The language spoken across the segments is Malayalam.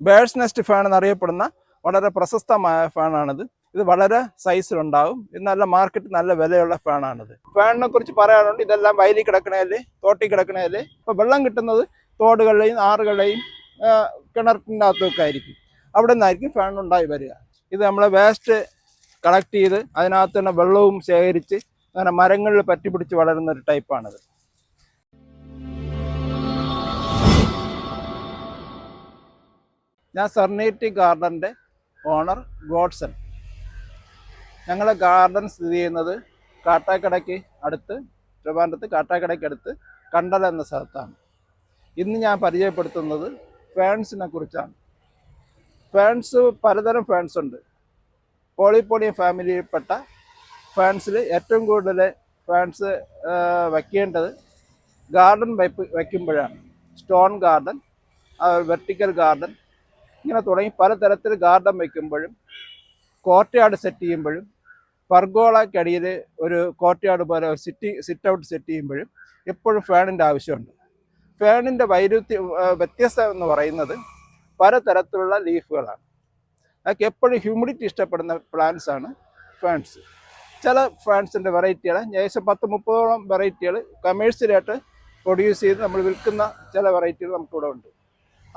ബേഴ്സ് നെസ്റ്റ് ഫാൻ എന്നറിയപ്പെടുന്ന വളരെ പ്രശസ്തമായ ഫാനാണിത് ഇത് വളരെ സൈസിലുണ്ടാവും ഇത് നല്ല മാർക്കറ്റ് നല്ല വിലയുള്ള ഫാനാണിത് ഫാനിനെ കുറിച്ച് പറയാനുണ്ട് ഇതെല്ലാം വയലിൽ കിടക്കണേൽ തോട്ടി കിടക്കണേൽ. ഇപ്പം വെള്ളം കിട്ടുന്നത് തോടുകളിലെയും ആറുകളിലെയും കിണറിന്റെ അകത്തൊക്കെ ആയിരിക്കും അവിടെ നിന്നായിരിക്കും ഫാൻ ഉണ്ടായി വരിക. ഇത് നമ്മളെ വേസ്റ്റ് കളക്ട് ചെയ്ത് അതിനകത്ത് തന്നെ വെള്ളവും ശേഖരിച്ച് അങ്ങനെ മരങ്ങളിൽ പറ്റിപ്പിടിച്ച് വളരുന്ന ഒരു ടൈപ്പാണിത് ഞാൻ സെർണേറ്റി ഗാർഡന്റെ ഓണർ ഗോഡ്സൺ. ഞങ്ങളുടെ ഗാർഡൻ സ്ഥിതി ചെയ്യുന്നത് കാട്ടാക്കടയ്ക്ക് അടുത്ത് ട്രിവാൻഡ്രത്ത് കാട്ടാക്കടയ്ക്ക് അടുത്ത് കണ്ടല എന്ന സ്ഥലത്താണ്. ഇന്ന് ഞാൻ പരിചയപ്പെടുത്തുന്നത് ഫാൻസിനെ കുറിച്ചാണ്. ഫാൻസ് പലതരം ഫാൻസ് ഉണ്ട്. പോളിപ്പോളിയം ഫാമിലിയിൽപ്പെട്ട ഫാൻസിൽ ഏറ്റവും കൂടുതൽ ഫാൻസ് വയ്ക്കേണ്ടത് ഗാർഡൻ വയ്പ്പ് വയ്ക്കുമ്പോഴാണ്. സ്റ്റോൺ ഗാർഡൻ വെർട്ടിക്കൽ ഗാർഡൻ ഇങ്ങനെ തുടങ്ങി പലതരത്തിൽ ഗാർഡൻ വയ്ക്കുമ്പോഴും കോർട്ട്യാർഡ് സെറ്റ് ചെയ്യുമ്പോഴും പർഗോളക്കടിയിൽ ഒരു കോർട്ട്യാർഡ് പോലെ സിറ്റി സിറ്റ് ഔട്ട് സെറ്റ് ചെയ്യുമ്പോഴും എപ്പോഴും ഫാനിന്റെ ആവശ്യമുണ്ട്. ഫാനിന്റെ വൈരുദ്ധ്യ വ്യത്യസ്തം എന്ന് പറയുന്നത് പലതരത്തിലുള്ള ലീഫുകളാണ്. അതൊക്കെ എപ്പോഴും ഹ്യൂമിഡിറ്റി ഇഷ്ടപ്പെടുന്ന പ്ലാന്റ്സ് ആണ് ഫാൻസ്. ചില ഫാൻസിന്റെ വെറൈറ്റികൾ ഏകദേശം പത്ത് മുപ്പതോളം വെറൈറ്റികൾ കമേഴ്സ്യലായിട്ട് പ്രൊഡ്യൂസ് ചെയ്ത് നമ്മൾ വിൽക്കുന്ന ചില വെറൈറ്റികൾ നമുക്കിവിടെ ഉണ്ട്.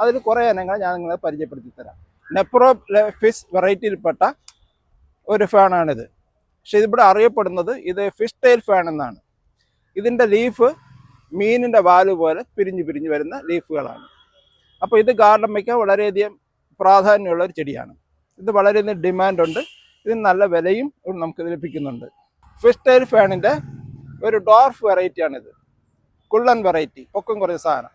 അതിൽ കുറേ ഇനങ്ങൾ ഞാൻ നിങ്ങളെ പരിചയപ്പെടുത്തി തരാം. നെപ്രോ ഫിഷ് വെറൈറ്റിയിൽപ്പെട്ട ഒരു ഫാനാണിത് പക്ഷെ ഇതിവിടെ അറിയപ്പെടുന്നത് ഇത് ഫിഷ് ടൈൽ ഫാൻ എന്നാണ്. ഇതിന്റെ ലീഫ് മീനിന്റെ വാൽ പോലെ പിരിഞ്ഞ് പിരിഞ്ഞ് വരുന്ന ലീഫുകളാണ് അപ്പോൾ ഇത് ഗാർഡൻ വയ്ക്കാൻ വളരെയധികം പ്രാധാന്യമുള്ള ഒരു ചെടിയാണ്. ഇത് വളരെയധികം ഡിമാൻഡുണ്ട്. ഇതിന് നല്ല വിലയും നമുക്ക് ലഭിക്കുന്നുണ്ട്. ഫിഷ് ടൈൽ ഫാനിന്റെ ഒരു ഡോർഫ് വെറൈറ്റിയാണിത് കുള്ളൻ വെറൈറ്റി പൊക്കം കുറഞ്ഞ സാധനം.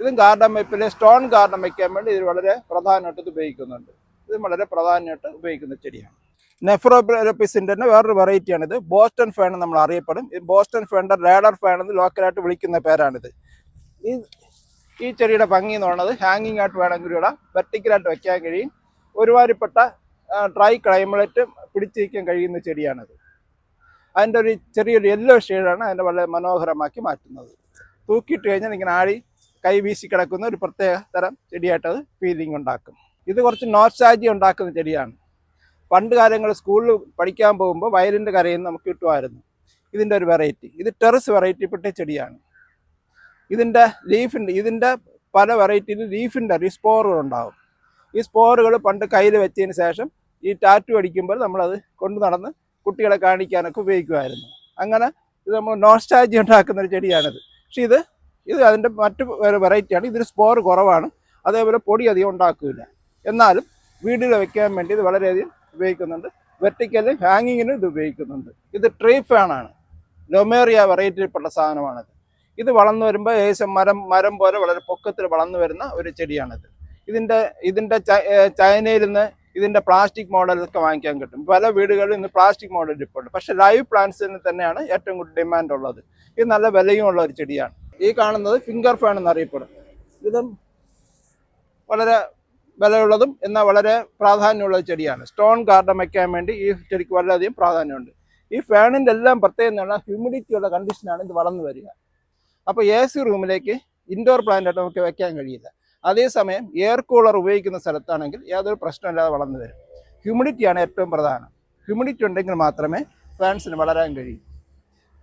ഇതും ഗാർഡൻ വയ്പ്പിൽ സ്റ്റോൺ ഗാർഡൻ വയ്ക്കാൻ വേണ്ടി ഇത് വളരെ പ്രധാനമായിട്ട് ഇത് ഉപയോഗിക്കുന്നുണ്ട്. ഇത് വളരെ പ്രധാനമായിട്ട് ഉപയോഗിക്കുന്ന ചെടിയാണ്. നെഫ്രോപിസിന്റെ തന്നെ വേറൊരു വെറൈറ്റിയാണിത് ബോസ്റ്റൺ ഫാൻ നമ്മൾ അറിയപ്പെടും. ഈ ബോസ്റ്റൺ ഫാനിന്റെ റേഡർ ഫാൻ എന്ന് ലോക്കലായിട്ട് വിളിക്കുന്ന പേരാണിത്. ഈ ഈ ചെടിയുടെ ഭംഗി എന്ന് പറയുന്നത് ഹാങ്ങിങ് ആയിട്ട് വേണമെങ്കിൽ ഇവിടെ വെർട്ടിക്കലായിട്ട് വെക്കാൻ കഴിയും. ഒരുമാതിരിപ്പെട്ട ഡ്രൈ ക്ലൈമറ്റ് പിടിച്ചിരിക്കാൻ കഴിയുന്ന ചെടിയാണിത്. അതിന്റെ ഒരു ചെറിയൊരു യെല്ലോ ഷെയ്ഡാണ് അതിന്റെ വളരെ മനോഹരമാക്കി മാറ്റുന്നത്. തൂക്കിയിട്ട് കഴിഞ്ഞാൽ ഇങ്ങനെ ആടി കൈ വീശി കിടക്കുന്ന ഒരു പ്രത്യേക തരം ചെടിയായിട്ട് അത് ഫീലിംഗ് ഉണ്ടാക്കും. ഇത് കുറച്ച് നോസ്റ്റാജി ഉണ്ടാക്കുന്ന ചെടിയാണ്. പണ്ട് കാലങ്ങൾ സ്കൂളിൽ പഠിക്കാൻ പോകുമ്പോൾ വയലിന്റെ കരയിൽ നിന്ന് നമുക്ക് കിട്ടുമായിരുന്നു. ഇതിന്റെ ഒരു വെറൈറ്റി ഇത് ടെറസ് വെറൈറ്റിപ്പെട്ട ചെടിയാണ്. ഇതിന്റെ ലീഫിന്റെ ഇതിന്റെ പല വെറൈറ്റിയിൽ ലീഫിന്റെ സ്പോറുകൾ ഉണ്ടാകും ഈ സ്പോറുകൾ പണ്ട് കയ്യിൽ വെച്ചതിന് ശേഷം ഈ ടാറ്റു അടിക്കുമ്പോൾ നമ്മളത് കൊണ്ടു നടന്ന് കുട്ടികളെ കാണിക്കാനൊക്കെ ഉപയോഗിക്കുമായിരുന്നു. അങ്ങനെ ഇത് നമ്മൾ നോസ്റ്റാജി ഉണ്ടാക്കുന്ന ഒരു ചെടിയാണിത്. പക്ഷെ ഇത് ഇത് അതിന്റെ മറ്റു വേറെ വെറൈറ്റിയാണ് ഇതിന് സ്പോർ കുറവാണ്. അതേപോലെ പൊടി അധികം ഉണ്ടാക്കില്ല എന്നാലും വീടുകൾ വെക്കാൻ വേണ്ടി ഇത് വളരെയധികം ഉപയോഗിക്കുന്നുണ്ട്. വെർട്ടിക്കലി ഹാങ്ങിങ്ങിനും ഇത് ഉപയോഗിക്കുന്നുണ്ട്. ഇത് ട്രീ ഫാനാണ് ലൊമേറിയ വെറൈറ്റിയിൽപ്പെട്ട സാധനമാണിത്. ഇത് വളർന്നു വരുമ്പോൾ ഏകദേശം മരം മരം പോലെ വളരെ പൊക്കത്തിൽ വളർന്നു വരുന്ന ഒരു ചെടിയാണിത്. ഇതിന്റെ ഇതിന്റെ ചൈനയിൽ നിന്ന് ഇതിന്റെ പ്ലാസ്റ്റിക് മോഡലൊക്കെ വാങ്ങിക്കാൻ കിട്ടും. പല വീടുകളിലും ഇന്ന് പ്ലാസ്റ്റിക് മോഡൽ ഇപ്പോൾ ഉണ്ട് പക്ഷേ ലൈവ് പ്ലാന്റ്സിന് തന്നെയാണ് ഏറ്റവും കൂടുതൽ ഡിമാൻഡ് ഉള്ളത്. ഇത് നല്ല വിലയും ഉള്ള ഒരു ചെടിയാണ്. ഈ കാണുന്നത് ഫിംഗർ ഫാൻ എന്നറിയപ്പെടും. ഇതും വളരെ വിലയുള്ളതും എന്നാൽ വളരെ പ്രാധാന്യമുള്ള ചെടിയാണ്. സ്റ്റോൺ ഗാർഡൻ വയ്ക്കാൻ വേണ്ടി ഈ ചെടിക്ക് വളരെയധികം പ്രാധാന്യമുണ്ട്. ഈ ഫാനിന്റെ എല്ലാം പ്രത്യേകത എന്ന് ഹ്യൂമിഡിറ്റിയുള്ള കണ്ടീഷനാണ് ഇത് വളർന്നു വരിക. അപ്പോൾ എ സി റൂമിലേക്ക് ഇൻഡോർ പ്ലാന്റായിട്ട് നമുക്ക് വെക്കാൻ കഴിയില്ല. അതേസമയം എയർ കൂളർ ഉപയോഗിക്കുന്ന സ്ഥലത്താണെങ്കിൽ യാതൊരു പ്രശ്നമില്ലാതെ വളർന്നു വരും. ഹ്യൂമിഡിറ്റിയാണ് ഏറ്റവും പ്രധാനം. ഹ്യൂമിഡിറ്റി ഉണ്ടെങ്കിൽ മാത്രമേ ഫാൻസിന് വളരാൻ കഴിയൂ.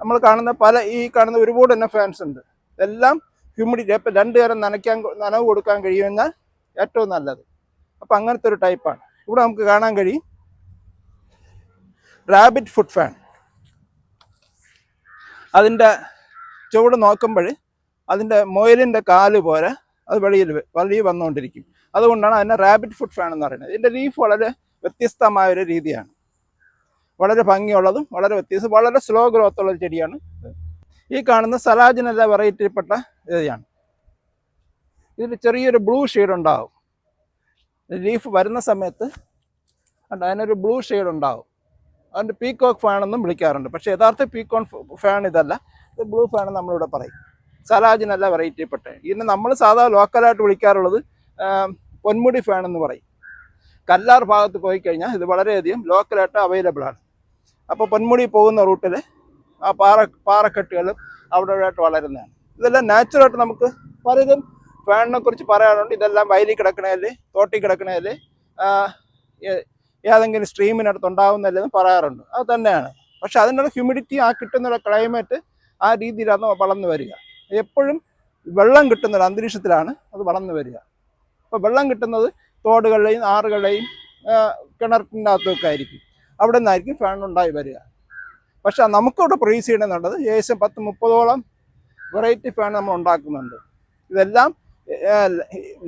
നമ്മൾ കാണുന്ന പല ഈ കാണുന്ന ഒരുപാട് തന്നെ ഫാൻസ് ഉണ്ട്. എല്ലാം ഹ്യൂമിഡിറ്റി ഇപ്പം രണ്ടു നേരം നനയ്ക്കാൻ നനവ് കൊടുക്കാൻ കഴിയുമെന്നാൽ ഏറ്റവും നല്ലത്. അപ്പം അങ്ങനത്തെ ഒരു ടൈപ്പാണ് ഇവിടെ നമുക്ക് കാണാൻ കഴിയും. റാബിറ്റ് ഫുഡ് ഫാൻ അതിന്റെ ചുവട് നോക്കുമ്പോൾ അതിന്റെ മൊയലിന്റെ കാൽ പോലെ അത് വെളിയിൽ വ- വെളിയിൽ വന്നുകൊണ്ടിരിക്കും. അതുകൊണ്ടാണ് അതിനെ റാബിറ്റ് ഫുഡ് ഫാൻ എന്ന് പറയുന്നത്. ഇതിന്റെ ലീഫ് വളരെ വ്യത്യസ്തമായ ഒരു രീതിയാണ്. വളരെ ഭംഗിയുള്ളതും വളരെ വ്യത്യസ്ത വളരെ സ്ലോ ഗ്രോത്ത് ഉള്ള ചെടിയാണ്. ഈ കാണുന്ന സലാജിനല്ല വെറൈറ്റിയിൽപ്പെട്ട ഇതാണ് ഇതിൽ ചെറിയൊരു ബ്ലൂ ഷെയ്ഡ് ഉണ്ടാവും. ലീഫ് വരുന്ന സമയത്ത് കണ്ടോ, അതിനൊരു ബ്ലൂ ഷെയ്ഡ് ഉണ്ടാവും. അതിന്റെ പീക്കോക്ക് ഫാൻ എന്നും വിളിക്കാറുണ്ട്. പക്ഷേ യഥാർത്ഥ പീക്കോൺ ഫാൻ ഇതല്ല. ഇത് ബ്ലൂ ഫാൻ നമ്മളിവിടെ പറയും. സലാജിനല്ല വെറൈറ്റിപ്പെട്ട ഇതിനെ നമ്മൾ സാധാ ലോക്കലായിട്ട് വിളിക്കാറുള്ളത് പൊന്മുടി ഫാൻ എന്ന് പറയും. കല്ലാർ ഭാഗത്ത് പോയി കഴിഞ്ഞാൽ ഇത് വളരെയധികം ലോക്കലായിട്ട് അവൈലബിൾ ആണ്. അപ്പോൾ പൊന്മുടി പോകുന്ന റൂട്ടിൽ ആ പാറ പാറക്കെട്ടുകളും അവിടെ ആയിട്ട് വളരുന്നതാണ്. ഇതെല്ലാം നാച്ചുറലായിട്ട് നമുക്ക് പലതും ഫാനിനെ കുറിച്ച് പറയാറുണ്ട് ഇതെല്ലാം വയലിൽ കിടക്കണേൽ തോട്ടിൽ കിടക്കണേൽ ഏതെങ്കിലും സ്ട്രീമിനടുത്ത് ഉണ്ടാവുന്നില്ലെന്ന് പറയാറുണ്ട്. അത് തന്നെയാണ്. പക്ഷെ അതിനുള്ള ഹ്യൂമിഡിറ്റി ആ കിട്ടുന്ന ക്ലൈമറ്റ് ആ രീതിയിലാണ് വളർന്നു വരിക. എപ്പോഴും വെള്ളം കിട്ടുന്ന ഒരു അന്തരീക്ഷത്തിലാണ് അത് വളർന്നു വരിക. അപ്പോൾ വെള്ളം കിട്ടുന്നത് തോടുകളുടെയും ആറുകളുടെയും കിണറ്റിന്റെ അകത്തൊക്കെ ആയിരിക്കും. അവിടെ നിന്നായിരിക്കും ഫാൻ ഉണ്ടായി വരിക. പക്ഷെ നമുക്കിവിടെ പ്രൊഡ്യൂസ് ചെയ്യണമെന്നുള്ളത് ഏകദേശം പത്ത് മുപ്പതോളം വെറൈറ്റി ഫാൻ നമ്മൾ ഉണ്ടാക്കുന്നുണ്ട്. ഇതെല്ലാം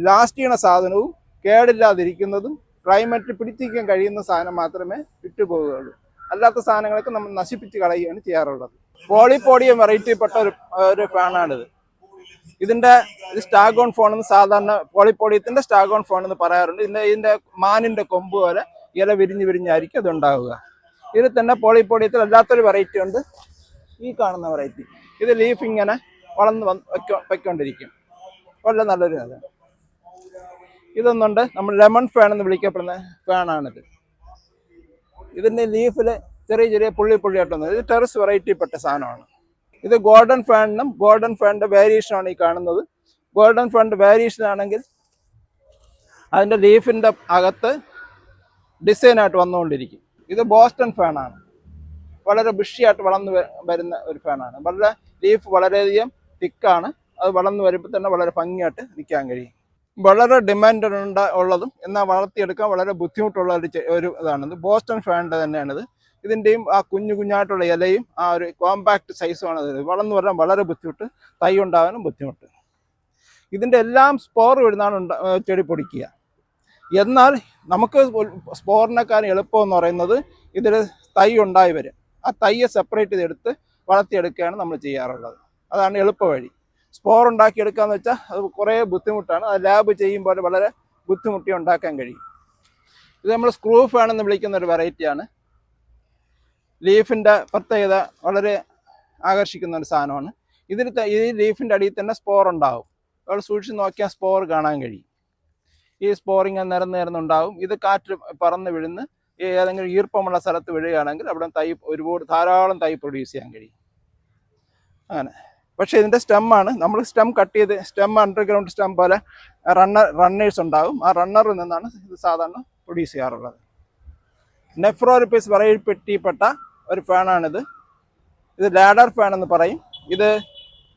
ലാസ്റ്റ് ചെയ്യണ സാധനവും കേടില്ലാതിരിക്കുന്നതും ക്ലൈമറ്റ് പിടിച്ചിരിക്കാൻ കഴിയുന്ന സാധനം മാത്രമേ വിട്ടുപോവുകയുള്ളൂ അല്ലാത്ത സാധനങ്ങളൊക്കെ നമ്മൾ നശിപ്പിച്ച് കളയുകയാണ് ചെയ്യാറുള്ളത്. പോളിപ്പോഡിയം വെറൈറ്റിപ്പെട്ട ഒരു ഒരു ഫാനാണിത് ഇതിന്റെ ഇത് സ്റ്റാഗോൺ ഫോൺ എന്ന് സാധാരണ പോളിപ്പോഡിയത്തിന്റെ സ്റ്റാഗോൺ ഫോൺ എന്ന് പറയാറുണ്ട്. ഇതിന്റെ ഇതിന്റെ മാനിന്റെ കൊമ്പ് പോലെ ഇല വിരിഞ്ഞ് വിരിഞ്ഞായിരിക്കും അത് ഉണ്ടാവുക ഇതിൽ തന്നെ പോളിപ്പോഡിയത്തിൽ അല്ലാത്തൊരു വെറൈറ്റി ഉണ്ട്. ഈ കാണുന്ന വെറൈറ്റി ഇത് ലീഫ് ഇങ്ങനെ വളർന്ന് വന്ന് വയ്ക്കൊണ്ടിരിക്കും വളരെ നല്ലൊരു നല്ല ഇതൊന്നുണ്ട് നമ്മൾ ലെമൺ ഫാൻ എന്ന് വിളിക്കപ്പെടുന്ന ഫാനാണിത് ഇതിന്റെ ലീഫിൽ ചെറിയ ചെറിയ പുള്ളി പുള്ളിയായിട്ട് വന്നത്. ഇത് ടെറസ് വെറൈറ്റിപ്പെട്ട സാധനമാണ്. ഇത് ഗോൾഡൻ ഫാനിനും ഗോൾഡൻ ഫാനിന്റെ വേരിയേഷൻ ആണ് ഈ കാണുന്നത്. ഗോൾഡൻ ഫാനിന്റെ വേരിയേഷൻ ആണെങ്കിൽ അതിന്റെ ലീഫിന്റെ അകത്ത് ഡിസൈനായിട്ട് വന്നുകൊണ്ടിരിക്കും. ഇത് ബോസ്റ്റൺ ഫാനാണ് വളരെ ബുഷിയായിട്ട് വളർന്നു വരുന്ന ഒരു ഫാനാണ് വളരെ ലീഫ് വളരെയധികം തിക്കാണ് അത് വളർന്നു വരുമ്പോൾ തന്നെ വളരെ ഭംഗിയായിട്ട് നിൽക്കാൻ കഴിയും. വളരെ ഡിമാൻഡ് ഉണ്ട ഉള്ളതും എന്നാൽ വളർത്തിയെടുക്കാൻ വളരെ ബുദ്ധിമുട്ടുള്ള ഒരു ഒരു ഇതാണിത് ഇത് ബോസ്റ്റൺ ഫാനിന്റെ തന്നെയാണിത്. ഇതിന്റെയും ആ കുഞ്ഞു കുഞ്ഞായിട്ടുള്ള ഇലയും ആ ഒരു കോമ്പാക്ട് സൈസുമാണ് ഇത് വളർന്നു വരാൻ വളരെ ബുദ്ധിമുട്ട് തൈ ഉണ്ടാകാനും ബുദ്ധിമുട്ട്. ഇതിന്റെ എല്ലാം സ്പോർ വിടുന്നാണ് ചെടി പൊടിക്കുക. എന്നാൽ നമുക്ക് സ്ഫോറിനക്കാൻ എളുപ്പമെന്ന് പറയുന്നത് ഇതിൽ തൈ ഉണ്ടായി വരും ആ തൈയെ സെപ്പറേറ്റ് ചെയ്തെടുത്ത് വളർത്തിയെടുക്കുകയാണ് നമ്മൾ ചെയ്യാറുള്ളത്. അതാണ് എളുപ്പവഴി സ്പോർ ഉണ്ടാക്കിയെടുക്കാന്ന് വെച്ചാൽ അത് കുറേ ബുദ്ധിമുട്ടാണ്. അത് ലാബ് ചെയ്യുമ്പോൾ വളരെ ബുദ്ധിമുട്ടി ഉണ്ടാക്കാൻ കഴിയും. ഇത് നമ്മൾ സ്ക്രൂ ഫാൻ എന്ന് വിളിക്കുന്ന ഒരു വെറൈറ്റിയാണ് ലീഫിന്റെ പ്രത്യേകത വളരെ ആകർഷിക്കുന്ന ഒരു സാധനമാണ്. ഇതിൽ ഈ ലീഫിന്റെ അടിയിൽ തന്നെ സ്പോർ ഉണ്ടാവും. അവൾ സൂക്ഷിച്ച് നോക്കിയാൽ സ്പോർ കാണാൻ കഴിയും. ഈ സ്പോറിങ് നിരന്ന് നിരന്നുണ്ടാവും ഇത് കാറ്റ് പറന്ന് വിഴുന്ന് ഏതെങ്കിലും ഈർപ്പമുള്ള സ്ഥലത്ത് വിഴുകയാണെങ്കിൽ അവിടെ തൈ ഒരുപാട് ധാരാളം തൈ പ്രൊഡ്യൂസ് ചെയ്യാൻ കഴിയും. അങ്ങനെ. പക്ഷേ ഇതിന്റെ സ്റ്റെമ്മാണ് നമ്മൾ സ്റ്റെം കട്ട് ചെയ്ത് സ്റ്റെം അണ്ടർഗ്രൗണ്ട് സ്റ്റെം പോലെ റണ്ണർ റണ്ണേഴ്സ് ഉണ്ടാവും. ആ റണ്ണറിൽ നിന്നാണ് ഇത് സാധാരണ പ്രൊഡ്യൂസ് ചെയ്യാറുള്ളത്. നെഫ്രോറിപ്പീസ് പറയപ്പെട്ടിപ്പെട്ട ഒരു ഫാനാണിത് ഇത് ലാഡർ ഫാൻ എന്ന് പറയും. ഇത്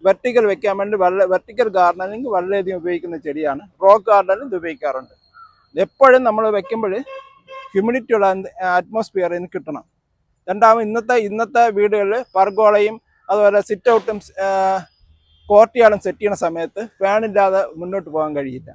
വെർട്ടിക്കൽ വെക്കാൻ വേണ്ടി വളരെ വെർട്ടിക്കൽ ഗാർഡനിങ് വളരെയധികം ഉപയോഗിക്കുന്ന ചെടിയാണ്. റോക്ക് ഗാർഡനും ഇത് ഉപയോഗിക്കാറുണ്ട്. എപ്പോഴും നമ്മൾ വെക്കുമ്പോൾ ഹ്യൂമിഡിറ്റിയുള്ള അറ്റ്മോസ്ഫിയറിൽ ഇതിന് കിട്ടണം. രണ്ടാമത് ഇന്നത്തെ ഇന്നത്തെ വീടുകളിൽ പർഗോളയും അതുപോലെ സിറ്റ് ഔട്ടും കോർട്ടിയാളും സെറ്റ് ചെയ്യുന്ന സമയത്ത് ഫാൻ ഇല്ലാതെ മുന്നോട്ട് പോകാൻ കഴിയില്ല.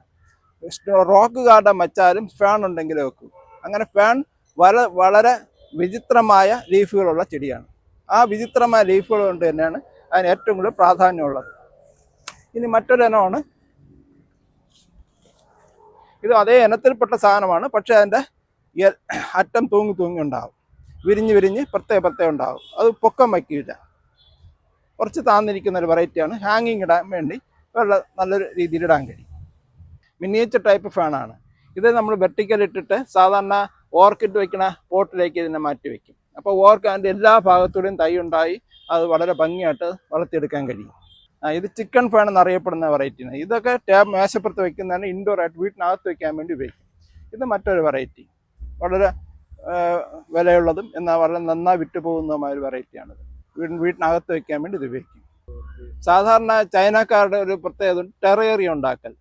റോക്ക് ഗാർഡൻ വെച്ചാലും ഫാൻ ഉണ്ടെങ്കിലേ വെക്കൂ. അങ്ങനെ ഫാൻ വള വളരെ വിചിത്രമായ ലീഫുകളുള്ള ചെടിയാണ്. ആ വിചിത്രമായ ലീഫുകൾ കൊണ്ട് തന്നെയാണ് അതിന് ഏറ്റവും കൂടുതൽ പ്രാധാന്യമുള്ളത്. ഇനി മറ്റൊരു ഇനമാണ്. ഇത് അതേ ഇനത്തിൽപ്പെട്ട സാധനമാണ്. പക്ഷെ അതിന്റെ അറ്റം തൂങ്ങി തൂങ്ങി ഉണ്ടാവും. വിരിഞ്ഞ് വിരിഞ്ഞ് പ്രത്യേക പ്രത്യേകം ഉണ്ടാവും. അത് പൊക്കം വയ്ക്കില്ല. കുറച്ച് താന്നിരിക്കുന്ന ഒരു വെറൈറ്റിയാണ്. ഹാങ്ങിങ് ഇടാൻ വേണ്ടി വെള്ള നല്ലൊരു രീതിയിൽ ഇടാൻ കഴിയും. മിനിയേച്ചർ ടൈപ്പ് ഫാനാണ്. ഇത് നമ്മൾ വെർട്ടിക്കൽ ഇട്ടിട്ട് സാധാരണ ഓർക്കിഡ് വെക്കുന്ന പോട്ടിലേക്ക് ഇതിനെ മാറ്റി വെക്കും. അപ്പോൾ ഓർക്ക് അതിന്റെ എല്ലാ ഭാഗത്തൂടെയും തൈ ഉണ്ടായി. അത് വളരെ ഭംഗിയായിട്ട് വളർത്തിയെടുക്കാൻ കഴിയും. ഇത് ചിക്കൻ ഫാൻ എന്നറിയപ്പെടുന്ന വെറൈറ്റിയാണ് ഇതൊക്കെ ടാബ് മേശപ്പുറത്ത് വെക്കുന്നതാണ് ഇൻഡോർ ആയിട്ട് വീട്ടിനകത്ത് വെക്കാൻ വേണ്ടി ഉപയോഗിക്കും. ഇത് മറ്റൊരു വെറൈറ്റി വളരെ വിലയുള്ളതും എന്നാൽ വളരെ നന്നായി വിറ്റുപോകുന്നതുമായ ഒരു വെറൈറ്റിയാണിത് വീട് വീട്ടിനകത്ത് വെക്കാൻ വേണ്ടി ഇത് ഉപയോഗിക്കും. സാധാരണ ചൈനക്കാരുടെ ഒരു പ്രത്യേകത ടെറേറിയ ഉണ്ടാക്കൽ.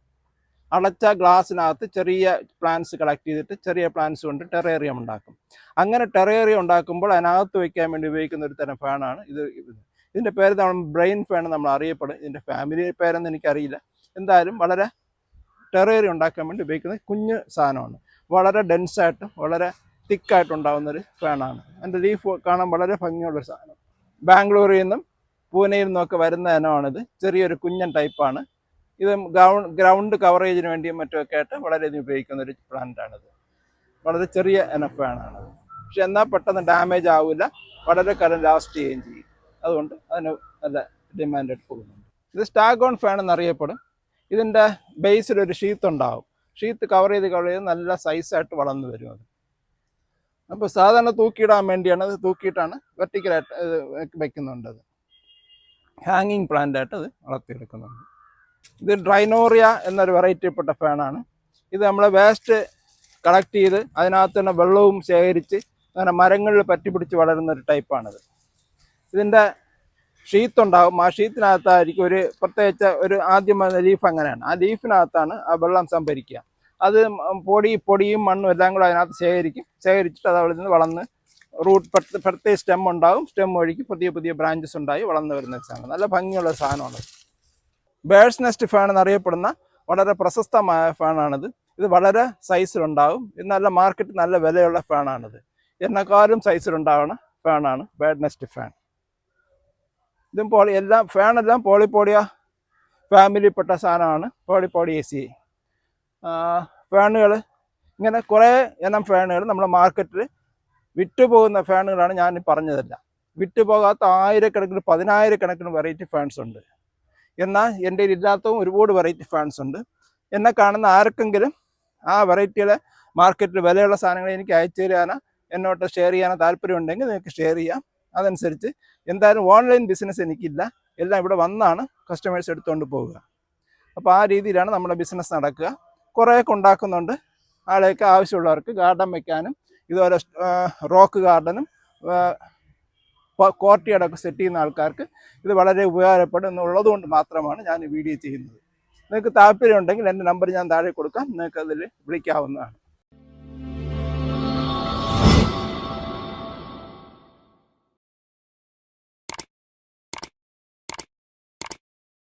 അടച്ച ഗ്ലാസ്സിനകത്ത് ചെറിയ പ്ലാന്റ്സ് കളക്ട് ചെയ്തിട്ട് ചെറിയ പ്ലാന്റ്സ് കൊണ്ട് ടെറേറിയം ഉണ്ടാക്കും. അങ്ങനെ ടെറേറിയം ഉണ്ടാക്കുമ്പോൾ അതിനകത്ത് വയ്ക്കാൻ വേണ്ടി ഉപയോഗിക്കുന്ന ഒരു തരം ഫാനാണ് ഇത് ഇത്. ഇതിന്റെ പേര് നമ്മൾ ബ്രെയിൻ ഫാൻ നമ്മൾ അറിയപ്പെടും. ഇതിന്റെ ഫാമിലി പേരെന്ന് എനിക്കറിയില്ല. എന്തായാലും വളരെ ടെറേറിയം ഉണ്ടാക്കാൻ വേണ്ടി ഉപയോഗിക്കുന്ന കുഞ്ഞ് സാധനമാണ്. വളരെ ഡെൻസായിട്ടും വളരെ തിക്കായിട്ടും ഉണ്ടാകുന്ന ഒരു ഫാനാണ് എന്റെ ലീഫ് കാണാൻ വളരെ ഭംഗിയുള്ളൊരു സാധനം. ബാംഗ്ലൂരിൽ നിന്നും പൂനെയിൽ നിന്നൊക്കെ വരുന്ന ഇനമാണിത്. ചെറിയൊരു കുഞ്ഞൻ ടൈപ്പാണ് ഇത് ഗ്രൗണ്ട് കവറേജിന് വേണ്ടിയും മറ്റുമൊക്കെ ആയിട്ട് വളരെയധികം ഉപയോഗിക്കുന്ന ഒരു പ്ലാന്റാണിത് വളരെ ചെറിയ എനഫ് ആണത് പക്ഷെ എന്നാൽ പെട്ടെന്ന് ഡാമേജ് ആവില്ല വളരെ കാലം ലാസ്റ്റ് ചെയ്യുകയും ചെയ്യും. അതുകൊണ്ട് അതിന് നല്ല ഡിമാൻഡ് പോകുന്നുണ്ട്. ഇത് സ്റ്റാഗോൺ ഫാൻ എന്നറിയപ്പെടും. ഇതിന്റെ ബേസിൽ ഒരു ഷീത്ത് ഉണ്ടാവും. ഷീത്ത് കവർ ചെയ്ത് കവർ ചെയ്ത് നല്ല സൈസായിട്ട് വളർന്നു വരും അത്. അപ്പോൾ സാധാരണ തൂക്കിയിടാൻ വേണ്ടിയാണ് അത് തൂക്കിയിട്ടാണ് വെർട്ടിക്കലായിട്ട് വെക്കുന്നുണ്ട് അത്. ഹാങ്ങിങ് പ്ലാന്റ് ആയിട്ട് അത് വളർത്തിയെടുക്കുന്നുണ്ട്. ഇത് ഡ്രൈനോറിയ എന്നൊരു വെറൈറ്റിപ്പെട്ട ഫാനാണ് ഇത് നമ്മൾ വേസ്റ്റ് കളക്ട് ചെയ്ത് അതിനകത്ത് തന്നെ വെള്ളവും ശേഖരിച്ച് അങ്ങനെ മരങ്ങളിൽ പറ്റിപ്പിടിച്ച് വളരുന്ന ഒരു ടൈപ്പാണിത് ഇതിന്റെ ഷീത്ത് ഉണ്ടാകും ആ ഷീത്തിനകത്തായിരിക്കും ഒരു പ്രത്യേകിച്ച് ഒരു ആദ്യം ലീഫ് അങ്ങനെയാണ്. ആ ലീഫിനകത്താണ് ആ വെള്ളം സംഭരിക്കുക. അത് പൊടി പൊടിയും മണ്ണും എല്ലാം കൂടെ അതിനകത്ത് ശേഖരിക്കും. ശേഖരിച്ചിട്ട് അത് അവിടെ നിന്ന് വളർന്ന് റൂട്ട് പ്രത്യേക സ്റ്റെം ഉണ്ടാവും. സ്റ്റെം വഴിക്ക് പുതിയ പുതിയ ബ്രാഞ്ചസ് ഉണ്ടായി വളർന്നു വരുന്ന സാധനം. നല്ല ഭംഗിയുള്ള സാധനമാണ്. ബേഴ്സ് നെസ്റ്റ് ഫാൻ എന്നറിയപ്പെടുന്ന വളരെ പ്രശസ്തമായ ഫാനാണിത് ഇത് വളരെ സൈസിലുണ്ടാവും ഇത് നല്ല മാർക്കറ്റ് നല്ല വിലയുള്ള ഫാനാണിത് എന്നെക്കാളും സൈസിലുണ്ടാവുന്ന ഫാനാണ് ബേഡ് നെസ്റ്റ് ഫാൻ ഇതും പോളി എല്ലാം ഫാനെല്ലാം പോളിപ്പോളിയ ഫാമിലിപ്പെട്ട സാധനമാണ് പോളിപ്പോളി എ സി ഫാനുകൾ ഇങ്ങനെ കുറേ എണ്ണം ഫാനുകൾ നമ്മുടെ മാർക്കറ്റിൽ വിറ്റുപോകുന്ന ഫാനുകളാണ് ഞാൻ പറഞ്ഞതല്ല. വിറ്റുപോകാത്ത ആയിരക്കണക്കിന് പതിനായിരക്കണക്കിന് വെറൈറ്റി ഫാൻസ് ഉണ്ട്. എന്നാൽ എന്റെ ഇല്ലാത്തതും ഒരുപാട് വെറൈറ്റി ഫാൻസ് ഉണ്ട്. എന്നെ കാണുന്ന ആർക്കെങ്കിലും ആ വെറൈറ്റിയുടെ മാർക്കറ്റിൽ വിലയുള്ള സാധനങ്ങൾ എനിക്ക് അയച്ചു തരാനോ എന്നോട്ട് ഷെയർ ചെയ്യാനോ താല്പര്യം ഉണ്ടെങ്കിൽ നിങ്ങൾക്ക് ഷെയർ ചെയ്യാം. അതനുസരിച്ച് എന്തായാലും ഓൺലൈൻ ബിസിനസ് എനിക്കില്ല. എല്ലാം ഇവിടെ വന്നാണ് കസ്റ്റമേഴ്സ് എടുത്തുകൊണ്ട് പോവുക. അപ്പോൾ ആ രീതിയിലാണ് നമ്മുടെ ബിസിനസ് നടക്കുക. കുറേയൊക്കെ ഉണ്ടാക്കുന്നുണ്ട്. ആളെയൊക്കെ ആവശ്യമുള്ളവർക്ക് ഗാർഡൻ വയ്ക്കാനും ഇതുപോലെ റോക്ക് ഗാർഡനും കോർട്ടിയടൊക്കെ സെറ്റ് ചെയ്യുന്ന ആൾക്കാർക്ക് ഇത് വളരെ ഉപകാരപ്പെടും എന്നുള്ളത് കൊണ്ട് മാത്രമാണ് ഞാൻ ഈ വീഡിയോ ചെയ്യുന്നത്. നിങ്ങൾക്ക് താല്പര്യം ഉണ്ടെങ്കിൽ എന്റെ നമ്പർ ഞാൻ താഴെ കൊടുക്കാം. നിങ്ങൾക്ക് അതിൽ വിളിക്കാവുന്നതാണ്.